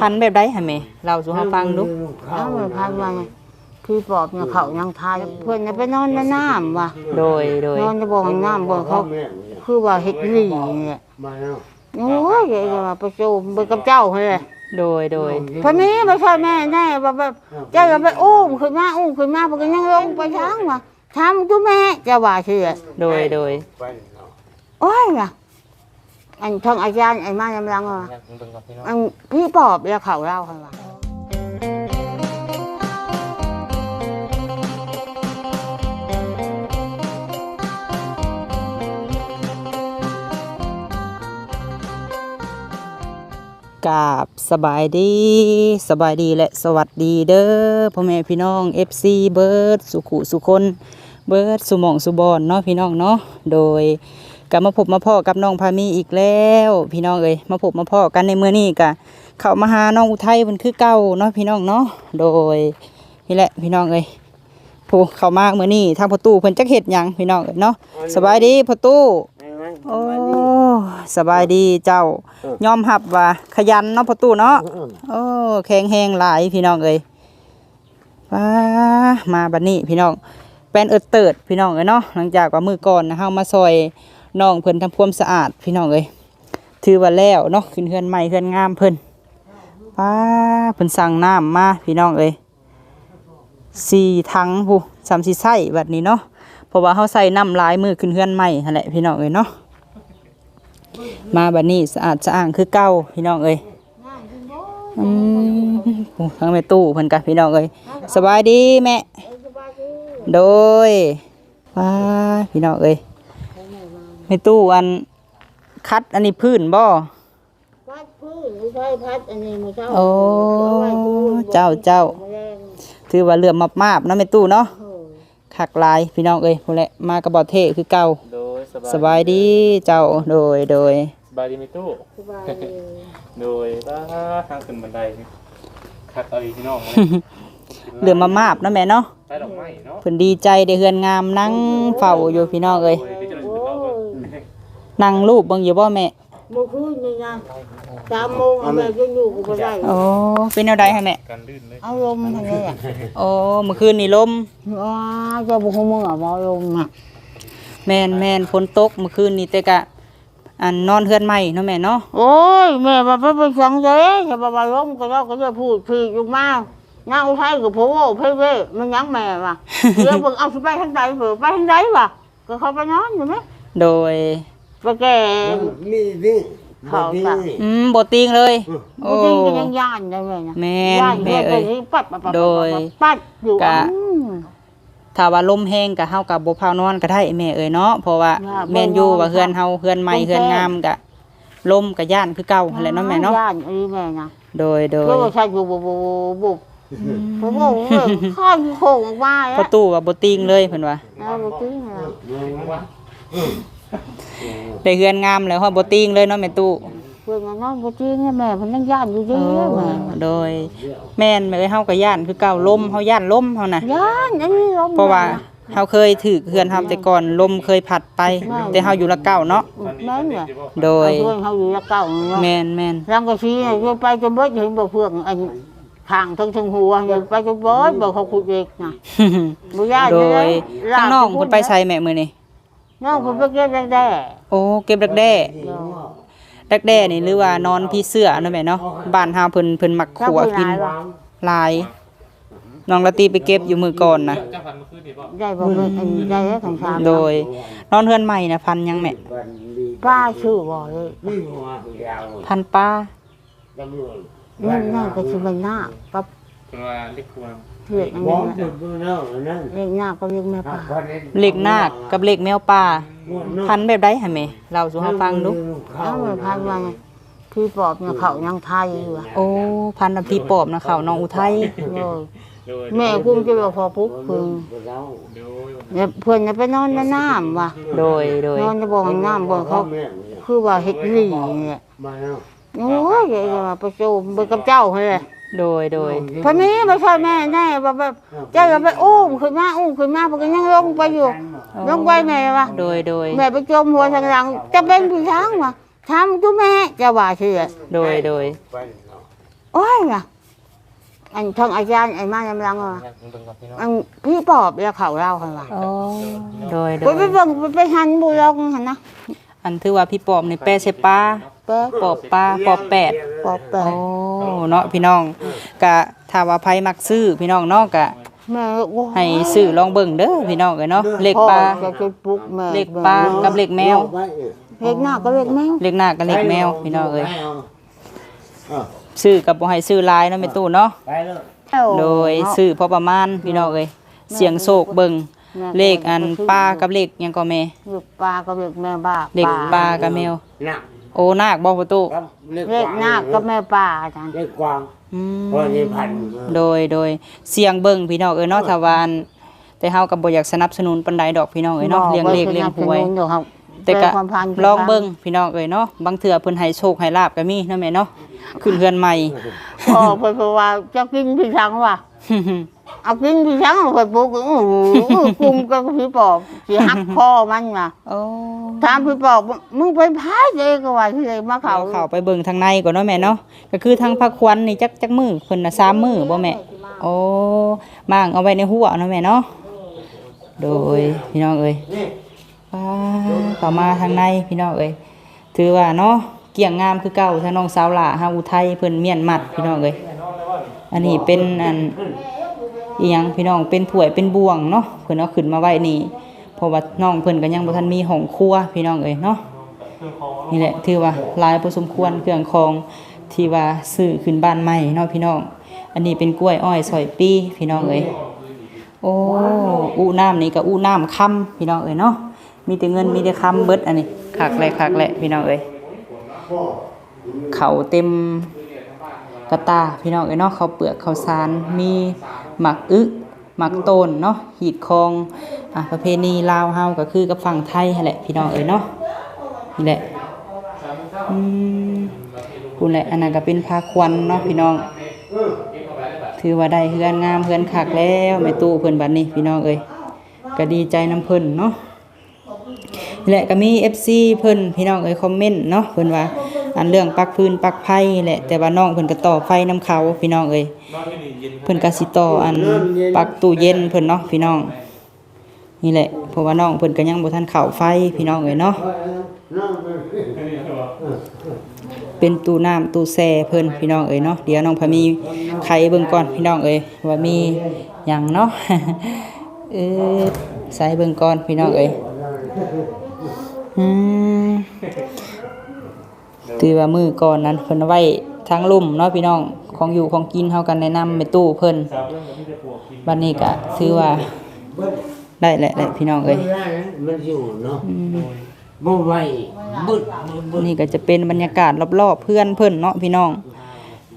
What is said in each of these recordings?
พันแบบใดหั่นแม่เราสู่เฮาฟังดูเอามาพันว่าไงพี่ปอบเนี่ยเขายังทายเพื่อนจะไปนอนในน้ำว่ะโดยโดยนอนในบ่อน้ำบ่อเขาคือว่าเฮ็ดหลีเนี่ยมาแล้วโอ้ยอย่ามาไปโจมไปกับเจ้าเฮ้ยโดยโดยพอนี้ไม่ใช่แม่แน่แบบแบบเจ้าอย่าไปอุ้มขึ้นมาอุ้มขึ้นมาเพราะก็ยังลงไปช้างว่ะทำตัวแม่จะว่าเชื่อโดยโดยไปเนาะโอ้ยว่ะ อันท่องอาจารย์ไอ้มายำลังว่ะเบิ่งก่อนพี่น้องอันพี่ปอบแล้วเขาเล่าให้ว่ากราบสบายดีสบายดีและสวัสดีเด้อพ่อแม่พี่น้อง FC เบิร์ดสุขุสุคนเบิร์ดสุหมองสุบอนเนาะพี่น้องเนาะโดย กลับมาพบมาพ่อกับน้องพามีอีกแล้ว พี่น้องเอ้ยมาพบมาพ่อกันในเมื่อนี้กะเข้ามาหาน้องอุทัยเพิ่นคือเก่าเนาะพี่น้องเนาะโดยนี่แหละพี่น้องเอ้ยผู้เข้ามาเมื่อนี้ทางประตูเพิ่นจักเฮ็ดหยังพี่น้องเอ้ยเนาะสบายดีประตูโอ้สบายดีเจ้ายอมหับว่าขยันเนาะพ่อตู้เนาะโอ้แข็งแหงหลายพี่น้องเอ้ยว้ามาบัดนี้พี่น้องเป็นเอิดเติดพี่น้องเอ้ยเนาะหลังจากว่ามือก่อนนะเฮามาซอย น้องเพิ่นทำความสะอาดพี่น้องเอ้ยถือว่าแล้วเนาะขึ้นเฮือนใหม่เฮือนงามเพิ่นว้าเพิ่นสั่งน้ำมาพี่น้องเอ้ยสี่ถังผู้สามสี่ไส้บัดนี้เนาะเพราะว่าเฮาใส่น้ำลายมือขึ้นเฮือนใหม่แหละพี่น้องเอ้ยเนาะมาแบัดนี้สะอาดสะอ้างคือเก่าพี่น้องเอ้ยอืมโอ้ทั้งแม่ตู้เพิ่นกับพี่น้องเอ้ยสบายดีแม่โดยว้าพี่น้องเอ้ย แม่ตู้อันคัดอันนี้พื้นบ่พัดพื้นไม่ใช่พัดอันนี้ไม่ใช่โอ้เจ้าเจ้าถือว่าเลื่อมมาบๆเนาะแม่ตู้เนาะคักหลายพี่น้องเอ้ยพุ่นแหละมากระบอกเทคือเก่าโดยสบายสบายดีเจ้าโดยโดยสบายดีไหมตู้สบายดีโดยว่าทางขึ้นบันไดคักเอาอีกพี่น้องเลื่อมมาบๆเนาะแม่เนาะใต้ดอกไม้เนาะเพิ่นดีใจได้เฮือนงามนั่งเฝ้าอยู่พี่น้องเอ้ย นั่งรูปเบิ่งอยู่บ่แม่เมื่อคืนนี่นะสามโมงแม่ยังอยู่ก็ไม่ได้ โอ้เป็นแนวใดฮะแม่กันลื่นเลยเอาลมทางนี้อะโอ้เมื่อคืนนี่ลมว้าเจ้าบุคคลมึงอะบอลมอะแม่นแม่นฝนตกเมื่อคืนนี่แต่กะอันนอนเฮือนใหม่เนาะแม่เนาะโอ้ยแม่มาเป็นสังเกตจะมาล้มก็เราก็จะพูดพี่อยู่มากงานอุทัยกับพ่อเพ่เพ่มันยังแม่ว่ะเดี๋ยวมึงเอาไปทางใดเผื่อไปทางใดว่ะก็เขาไปนอนอยู่ไหมโดย ไปแก่มีนี่เขาค่ะอืมบ่ติงเลย โอ้จริงก็ยังย่านได้ไหมนะแม่นย่านแม่แม่เอ้เอ้ยยปัดปัดปัดโดยปัดอยู่กะอืมถ้าว่าลมแห้งก็เฮาก็บ่พานอนก็ได้แม่เอ้ยเนาะเพราะว่าว่าแม่นอยู่บ่นอนว่าเฮือนเฮาเฮือนใหม่ลมแห้งเฮือนงามก็ลมก็ย่านคือเก่าหั่นแหละเนาะแม่เนาะย่านอันนี้แม่นะโดยโดเพราะยว่าใช่บุบบุบบุบผมบอกว่าข้าวโค้งออกมาพอตู้ว่าบ่ติงเลยเพิ่นว่าแล้วเมื่อกี้เนี่ย ได้เฮือนงามแล้วฮอดบ่ติงเลยเนาะแม่ตู้เพื่อนน้องเมื่อกี้เนี่ยแม่เพิ่นยังย่านอยู่ดีเลยแม่โดย แม่นแม่เอ้ยเฮาก็ย่านคือเก่าลมเฮาย่านลมเฮานะย่านอันนี้ลมเพราะว่าเฮาเคยถือเฮือนเฮาแต่ก่อนลมเคยพัดไป แต่เฮาอยู่ละเก่าเนาะแม่นเนี่ยโดยเพื่อนเขาอยู่ละเก่าเนาะแม่นแม่นรังกะชีเนี่ยไปจนเบิดเห็นบ่เพื่อนอันข้างทั้งทั้งหัวเนี่ยไปจนเบิดบ่เขาขุดเด็กนะบ่ย่านโดเลยยข้างน้องเพิ่นไปใส่แม่มื้อนี้ น้องเพิ่นไปเก็บแด้โอ้เก็บดักแด้ดักแด้นี่หรือว่านอนพี่เสื้อเนาะแม่เนาะบ้านเฮาเพิ่นเพิ่นมักขัวกินหลายน้องละตีไปเก็บอยู่มื้อก่อนนะเจ้าพันเมื่อคืนนี่บ่ได้บ่เป็นอันได้แล้วของชามโดย นอนเฮือนใหม่นะพันยังแม่วันดีป้าชื่อบ่เลยนี่หัวยาวพันป้าตำรวจนั่นนั่นก็สิเป็นหน้ากับเพิ่นว่าเล็กควง เรียกอันมอนี้งจุดมือเนาะนั่นเรียกหน้าก็เรียกแม่ป้าเหล็กนาคกับเหล็กแมวป่าพันแบบใดหั่นแม่เล่าสู่เฮาฟังดูเอามาพันว่าไงพี่ปอบเนี่ยเขายังไทยอยู่อะโอ้พันธุ์พี่ปอบนะเขาน้องอุทัยโอ้ยโดยแม่กุ้งจะบอกพอปุ๊บคือโดยเนี่ยเพื่อนจะไปนอนในน้ำว่ะโดยโดยนอนในบ่อน้ำบ่อเขาคือว่าเฮ็ดหลีเนี่ยมาแล้วโอ้ยอย่ามาไปโจมไปกับเจ้าเฮ้ย โดยโดยพอนี้ไม่ใช่แม่แน่แบบแบบเจ้าอย่าไปอุ้มขึ้นมาอุ้มขึ้นมาเพราะก็ยังลงไปอยู่ลงไปแม่ว่ะโดยโดยแม่ไปจมหัวทางหลังจะเป็นผู้ช้างว่ะทำตัวแม่จะว่าเชื่อโดยโดยไปเนาะโอ้ยนะอันทางอาจารย์ไอ้มายังลังอะอยากเบิ่งก่อนพี่น้องอันพี่ปอบแล้วเขาเล่าให้ว่าโอ้โดยโดไปยไปเบิ่งไปไปหันบุลองหันนะอันถือว่าพี่ปอบนี่แปรใส่ ปลาเป๊ะปอบปลาปอบแปดปอบแปโอ้ะเนาะพี่น้องกะถ้าว่าไผมักซื้อพี่น้องเนาะกะแม่โอ้ยให้ซื้อลองเบิ่งเด้อพี่น้องเอ้ยเนาะเลขปลาพ่อจะไปปลุกแม่เลขปลากับเลขแมว เลขหน้าก็เลขแมวเลขหน้ากับเลขแมวพี่น้องเอ้ยเออซื้อกับบ่ให้ซื้อหลายเนาะแม่ตู้เนาะ ไปเลย โดยซื้อพอประมาณพี่น้องเอ้ยเสียงโศกเบิ่งเลขอันปลากับเลขหยังก็แม่ เลขปลาก็เลขแม่บ้าเลขปลากับแมวหนัก โอ้นาคบ่ประตูครับเล็กเลขหน้าก็แม่ป่าอาจารย์เล็กกวางอืม เพราะนี่พันโดยโดยเสียงเบิ่งพี่น้องเอ้ยเนาะถ้าว่าอันแต่เฮาก็บ่อยากสนับสนุนปานใดดอกพี่น้องเอ้ยเนาะเลี้ยงเลขเลี้ยงหวยเดี๋ยวครับแต่ก็ความพันลองเบิ่งพี่น้องเอ้ยเนาะบางเทื่อเพิ่นให้โชคให้ลาบก็มีเนาะแม่เนาะขึ้นเฮือนใหม่พ่อไปเพราะว่าจะกินพี่ช้างว่ะ เอากินพี่ช้างเอาไปปลุกโอ้โหกลุ่มกับพี่ปอบสิหักคอมันว่ะโอ้ถามพี่ปอบมึงไปพายเลยก็ว่าที่เลยมาเขาเอาเข้าไปเบิ่งทางในก่อนเนาะแม่เนาะก็คือทางพักควันนี่จักจักมือเพิ่นน่ะสามมือบ่แม่โอ้มางเอาไว้ในหัวเนาะแม่เนาะโดยพี่น้องเอ้ยว้าเข้ามาทางในพี่น้องเอ้ยถือว่าเนาะเกี่ยงงามคือเก่าทางน้องสาวหล่าฮาอุทัยเพิ่นเมียนมัดพี่น้องเอ้ยอันนี้เป็นอัน อีหยังพี่น้องเป็นถ้วยเป็นบ่วงเนาะเพิ่นเอาขึ้นมาไว้นี่เพราะว่าน้องเพิ่นก็ยังบ่ทันมีห้องครัวพี่น้องเอ้ยเนาะนี่แหละถือว่าหลายพอสมควรเครื่องของที่ว่าซื้อขึ้นบ้านใหม่เนาะพี่น้อง อันนี้เป็นกล้วยอ้อยซอยปีพี่น้องเอ้ยโอ้อู้น้ำนี่ก็อู้น้ำค่ำพี่น้องเอ้ยเนาะมีแต่เงินมีแต่คำเบิดอันนี้คักแหละคักแหละพี่น้องเอ้ยเขาเต็มกระตาพี่น้องเอ้ยเนาะเขาเปลือกเขาวสารมี หมักอึหมักโตนเนาะหีดคองอะประเพณีลาวเฮาก็คือกับฝั่งไทยนั่แหละพี่น้องเอ้ยเนาะนี่แหละอืมคุณแหละอันนั้นก็เป็นพาควันเนาะพี่น้องถือว่าได้เฮือนงามเฮือนคักแล้วแม่ตู้เพิ่นบัดนี้พี่น้องเอ้ยก็ดีใจน้ำเพิ่นเนาะนี่แหละก็มี FC เพิ่นพี่น้องเอ้ยคอมเมนต์เนาะเพิ่นว่า อันเรื่องปักพื้นปักไผ่แหละแต่ว่าน้องเพิ่นก็ต่อไฟนํเขาพี่น้องเอ้ยเพิ่นก็สิต่ออันปักตู้เย็นเพิ่นเนาะพี่น้อง นี่แหละเพราะว่าน้องเพิ่นก็ยังบ่ทันเข้าไฟพี่น้องเอ้ยเนาะเป็นตู้น้ำตู้แช่เพิ่นพี่น้องเอ้ยเนาะเดี๋ยวน้องพามีไขเบิ่งก่อนพี่น้องเอ้ยว่ามีหยังเนาะเออใส่เบิ่งก่อนพี่น้องเอ้ยอืม ถือว่ามือก่อนนั้นเพิ่นเอาไว้ทางลุ่มเนาะพี่น้องของอยู่ของกินเฮากันแนะนำไปตู้เพิ่นบัดนี้ก็ถือว่าได้แหละแหละพี่น้องเอ้ยมันอยู่เนาะบ่ไหวบึดบึดนี่ก็จะเป็นบรรยากาศรอบๆเพื่อนเพิ่นเนาะพี่น้อง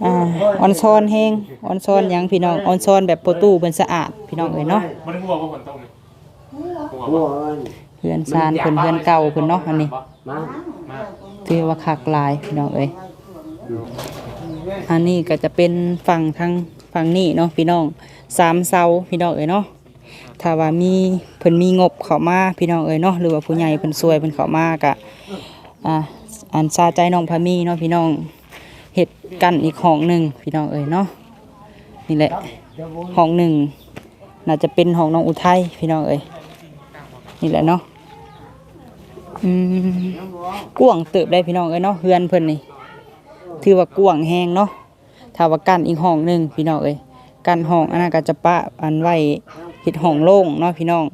อ่าออนซอนแฮงออนซอนหยังพี่น้องออนซอนแบบโปรตูเพิ่นสะอาดพี่น้องเอ้ยเนาะมันหัวว่าฝนตกนี่หัวหัวว่ามันเพื่อนซานเพิ่นเพื่อนเก่าเพิ่นเนาะอันนี้มามา ถือว่าคักหลายพี่น้องเอ้ยอันนี้ก็จะเป็นฝั่งทางฝั่งนี้เนาะพี่น้องสามเสาพี่น้องเอ้ยเนาะถ้าว่ามีเพิ่นมีงบเข้ามาพี่น้องเอ้ยเนาะหรือว่าผู้ใหญ่เพิ่นช่วยเพิ่นเข้ามากะอ่าอันซาใจน้องพามีเนาะพี่น้องเฮ็ดกันอีกห้องหนึ่งพี่น้องเอ้ยเนาะนี่แหละห้องหนึ่งน่าจะเป็นห้องน้องอุทัยพี่น้องเอ้ยนี่แหละเนาะ อืมกว้างเติบได้พี่น้องเอ้ยเนาะเฮือนเพิ่นนี่ถือว่ากว้างแฮงเนาะถ้าว่ากันอีกห้องหนึงพี่น้องเอ้ยกันห้องอันนั้นก็จะปะอันไว้เฮ็ดห้องโล่งเนาะพี่น้อง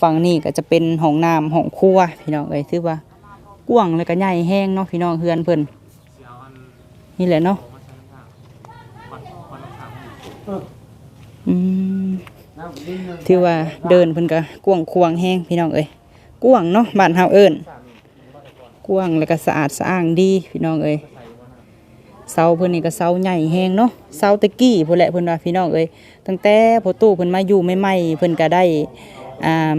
ฝั่งนี้ก็จะเป็นห้องน้ำห้องครัวพี่น้องเอ้ยถือว่ากว้างแล้วก็ใหญ่แฮงเนาะพี่น้องเฮือนเพิ่นนี่แหละเนาะอืมถือว่าเดินเพิ่นก็กว้างควางแฮงพี่น้องเอ้ย กว้างเนาะบ้านเฮาเอิ้นกว้างแล้วก็สะอาดสะอ้างดีพี่น้องเอ้ยเสาเพิ่นนี่ก็เสาใหญ่แฮงเนาะเสาตะกี้พุ่นแหละเพิ่นว่าพี่น้องเอ้ยตั้งแต่พอตู้เพิ่นมาอยู่ใหม่ๆเพิ่นก็ได้อ่า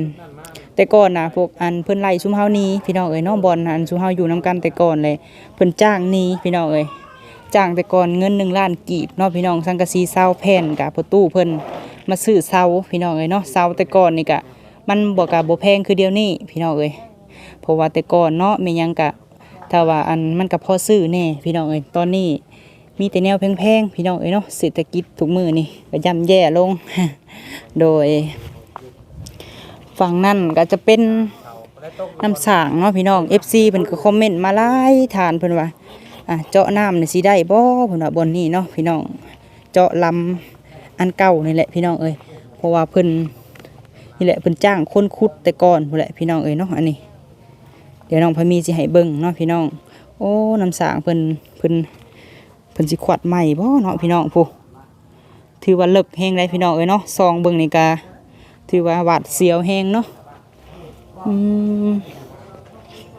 แต่ก่อนนะพวกอันเพิ่นไล่ซุมเฮานี้พี่น้องเอ้ยเนาะบอลอันซุมเฮาอยู่นํกันแต่ก่อนเลยเพิ่นจ้างนี้พี่น้องเอ้ยจ้างแต่ก่อนเงิน1ล้านกีบเนาะพี่น้องสังกะสีเสาแผ่นกะพอตู้เพิ่นมาซื้อเสาพี่น้องเอ้ยเนาะเสาแต่ก่อนนี่ก็ มันบ่กะบ่แพงคือเดียวนี้พี่น้องเอ้ยเพราะว่าแต่ก่อนเนาะม่ยังกะถ้าว่าอันมันก็พอซื้อแน่พี่น้องเอ้ยตอนนี้มีแต่แนวแพงๆพี่น้องเอ้ยเนาะเศรษฐกิจทุกมือนี่ก็ย่ำแย่ลง โดยฝั่งนั่นก็จะเป็นน้ำสางเนาะพี่น้อง FC เพิ่นก็คอมเมนต์มาหลายทานเพิ่นว่าอะเจาะน้ำนี่สิได้บ่เพิ่นว่าบนนี้เนาะพี่น้อง เจาะลำอันเก่านี่แหละพี่น้องเอ้ยเพราะว่าเพิ่น นี่แหละเพิ่นจ้างคนขุดแต่ก่อนพุ่นแหละพี่น้องเอ้ยเนาะอันนี้ เดี๋ยวน้องพมีสิให้เบิ่งเนาะพี่น้อง โอ้น้ำสางเพิ่นเพิ่นเพิ่นสิขวัดใหม่บ่เนาะพี่น้องผู้ถือว่าเลิกแฮงได้พี่น้องเอ้ยเนาะซองเบิ่งนี่กาถือว่าหวาดเสียวแฮงเนาะอืม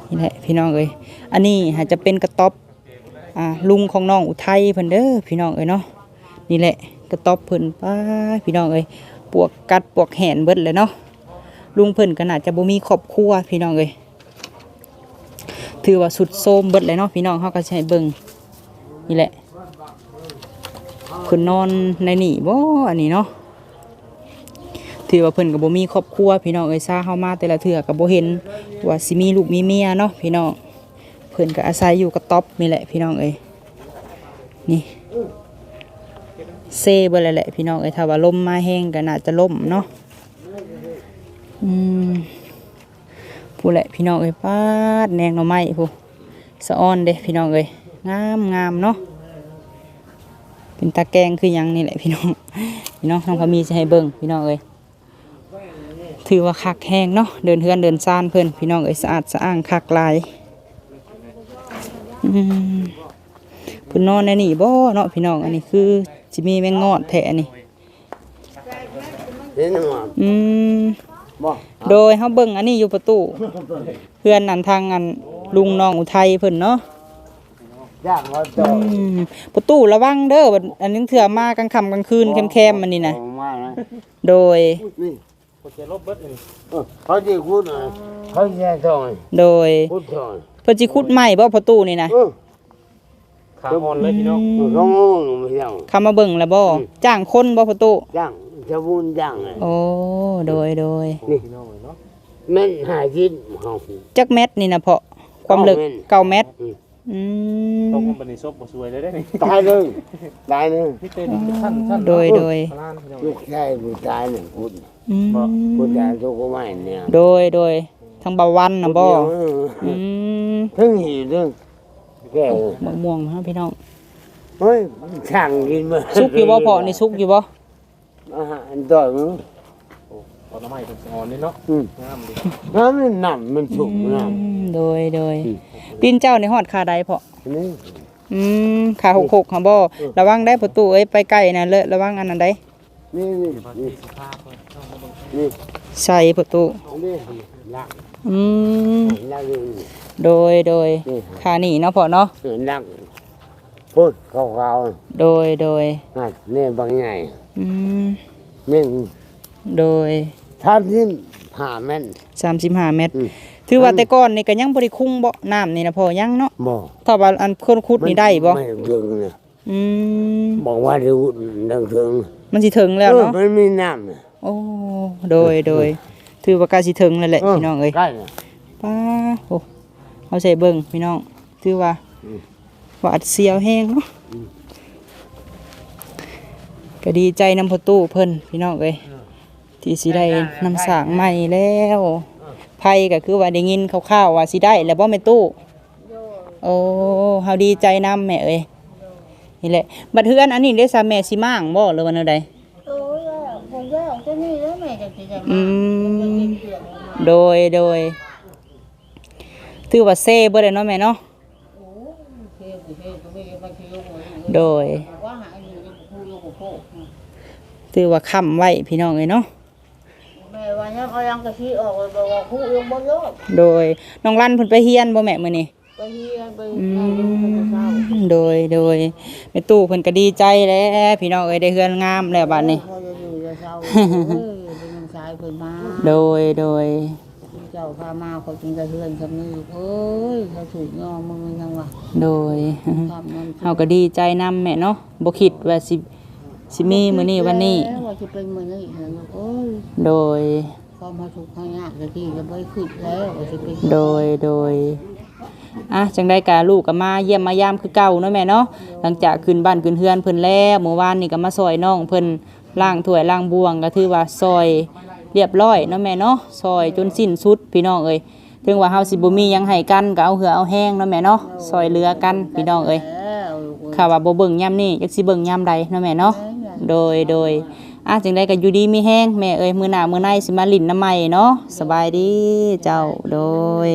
นี่แหละพี่น้องเอ้ยอันนี้อาจจะเป็นกระต๊อบอ่าลุงของน้องอุทัยเพิ่นเด้อพี่น้องเอ้ยเนาะนี่แหละกระต๊อบเพิ่นป้าพี่น้องเอ้ย ปวกกัดปวกแหนเบิดเลยเนาะลุงเพิ่นก็น่าจะบ่มีครอบครัวพี่น้องเอ้ยถือว่าสุดโทมเบิดเลยเนาะพี่น้องเขาก็ใช้เบิ่งนี่แหละคุณนอนในนี่บ่อันนี้เนาะถือว่าเพิ่นก็บ่มีครอบครัวพี่น้องเอ้ยซาเฮามาแต่ละเทื่อก็บ่เห็นว่าสิมีลูกมีเมียเนาะพี่น้องเพิ่นก็อาศัยอยู่กับต๊อบนี่แหละพี่น้องเอ้ยนี่ เซเบิดเลยแหละพี่น้องเอ้ถ้าว่าลมมาแห้งก็น่าจะล่มเนาะอืมผู้แหละพี่น้องเอ้ยปาดแนงหน่อไม้ผู้สะออนเด้พี่น้องเอ้ยงามงามเนาะเป็นตาแกงคือยังนี่แหละพี่น้องพี่น้องน้องพามีจะให้เบิ่งพี่น้องเอ้ยถือว่าคักแห้งเนาะเดินเฮือนเดินซ่านเพิ่อนพี่น้องเอ้ยสะอาดสะอ้างคักลายอืมพิ่นนอนในนี่บ่เนาะพี่น้องอันนี้คือ สิมีแมงงอดแท้อันนี่เห็นหมดอืมบ่โดยเฮาเบิ่งอันนี้อยู่ประตูเพื่อนนั่นทางอันลุงน้องอุทัยเพิ่นเนาะย่างเขาจออืมประตูระวังเด้อบัดอันนึงเถื่อมากลางค่ำกลางคืนแคมๆมันนี่นะออกมานะโดย นี่โอเคลบเบิดเลยเออเขาจะพูดอะไรเขาแย่ทองโดยพูดทองเพิ่นสิขุดใหม่บ่ประตูนี่นะเออ ขาอ่อนเลยพี่น้องเขางงไม่ยังคำมาเบิ่งแล้วบ่จ้างคนบ่ประตูย่างจะพูดย่างไงโอ้โดยโดยพี่น้องเลยเนาะแม่นหากินเขาจักเม็ดนี่นะเพาะความลึกเก้าเม็ดอืมอืต้องมบันนี้ซบบ่สวยเลยได้นี่ตายเลยตายเลยพี่เต้นชั้นชั้นโดยโดยพลานพี่น้องลูกชายผู้ตายเนี่ยพูดอืมพูดตายทุกคนไม่เนี่ยโดยโดยทางเบาหวันน่ะบ่อืมถึงหิวถึง แก่มะม่วงฮะพี่น้องเฮ้ยช่างกินมาสุกอยู่บ่เพาะนี่สุกอยู่บ่อาหารต่อยมึงตอนน้ำใหม่เป็นอ่อนนี่เนาะอืมงามดิน้ำมันหนำมันสุกน้อืมโดยโดยปีนเจ้าในฮอดคาใดเพาะำนี่อืมขาหกหกค่ะบ่ระวังได้ประตูเอ้ยไปใกล้นะเลอะระวังอันนั้นได้นี่นี่นี่นี่ ใส่ประตูอืมโดยโดยนี่ขานีเนาะพ่อเนาะลักพูดเขาวโดยโดยๆนั่นนี่บางใหญ่อืมแม่นโดยท่านที่ผ่าแม่น35เมตร ถือว่าแต่ก่อนนี่ก็ยังบ่ได้คุ้งบ่น้ำนี่นะพ่อยังเนาะบ่ถ้าว่าอันคนขุดนี่ได้บ่ไม่ถึงเนี่ยอืมบอกว่าเดี๋ยวดังถึงมันสิถึงแล้วเนาะมันมีน้ำน่ะ โอ้โดยโดยถือว่าใกล้สิถึงแล้วแหละพี่น้องเอ้ยใกล้น่ะป้าโอ้เอาใส่เบิ่งพี่น้องถือว่าอืมหวาดเสียวแห้งเนาะก็ดีใจนำพอตู้เพิ่นพี่น้องเอ้ยที่สิได้นำสร้างใหม่แล้วไผก็คือว่าได้ยินคร่าวๆว่าสิได้แล้วบ่แม่ตู้โอ้เฮาดีใจนำแม่เอ้ยนี่แหละบัดเฮือนอันนี้ได้ซาแม่สิมั่างบ่หรือว่าแนวใดโอ้ย ผมก็เอาตัวนี้แล้วแม่จะกินยังไงอืมเปลือโดยโดยถือว่าเซ่บ่ได้เนาะแม่เนาะโอ้ยตัวนี้มันเท่หัวนี่โดย ว่าหาอยู่ในผู้โยกโพกถือว่าค้ำไว้พี่น้องเอ้ยเนาะ แม่ว่ายังเอายังกะทิออกเลยบอกว่าผู้โยกบ่รอดโดยน้องลั่นเพิ่นไปเฮียนบ่แม่มื้อนี้ ไปเฮียนไปอืนั่งอยู่กับเช้าโดยโดยแม่ตู้เพิ่นก็ดีใจแล้วพี่น้องเอ้ยได้เฮือนงามแล้วบัดนี้ะอยู่กับเช้าเอ้ยเป็นน้องชายเพิ่นมาโดยโดย เจ้าพามาเขากินกระเทือนคำนี้เอ้ยเขาถูกยอมือยังวะโดยทำมันเฮาก็ดีใจนํแม่เนาะบ่คิดว่าสิสิมีมื้อนี้วันนี้ แล้วว่าจะเป็นมื้อนี้เหรอลูกเอ้ยโดย พอมาถูกข์ข้างยากตะกี้ก็บ่ได้คิดแล้วว่าจะเป็นโดยโดยอะจังได้กาลูกก็มาเยี่ยมมายามคือเก่าเนาะแม่เนาะหลังจากขึ้นบ้านขึ้นเฮือนเพิ่นแล้วเมื่อวานนี่ก็มาซอยน้องเพิ่น ล้างถ้วยล้างบวงก็ถือว่าซอยเรียบร้อยเนาะแม่เนาะซอยจนสิ้นสุดพี่น้องเอ้ยถึงว่าเฮาสิบ่มีหยังให้กันก็เอาเหือเอาแห้งเนาะแม่เนาะซอยเหลือกันพี่น้องเอ้ยแล้วลูกเอ้ยค่ะว่าบ่เบิ่งยามนี้จักสิเบิ่งยามใดเนาะแม่เนาะโดยโดยอะจังไดก็อยู่ดีมีแห้งแม่เอ้ยมื้อหน้ามื้อในสิมาลิ้นน้ำใหม่เนาะสบายดีเจ้าโดย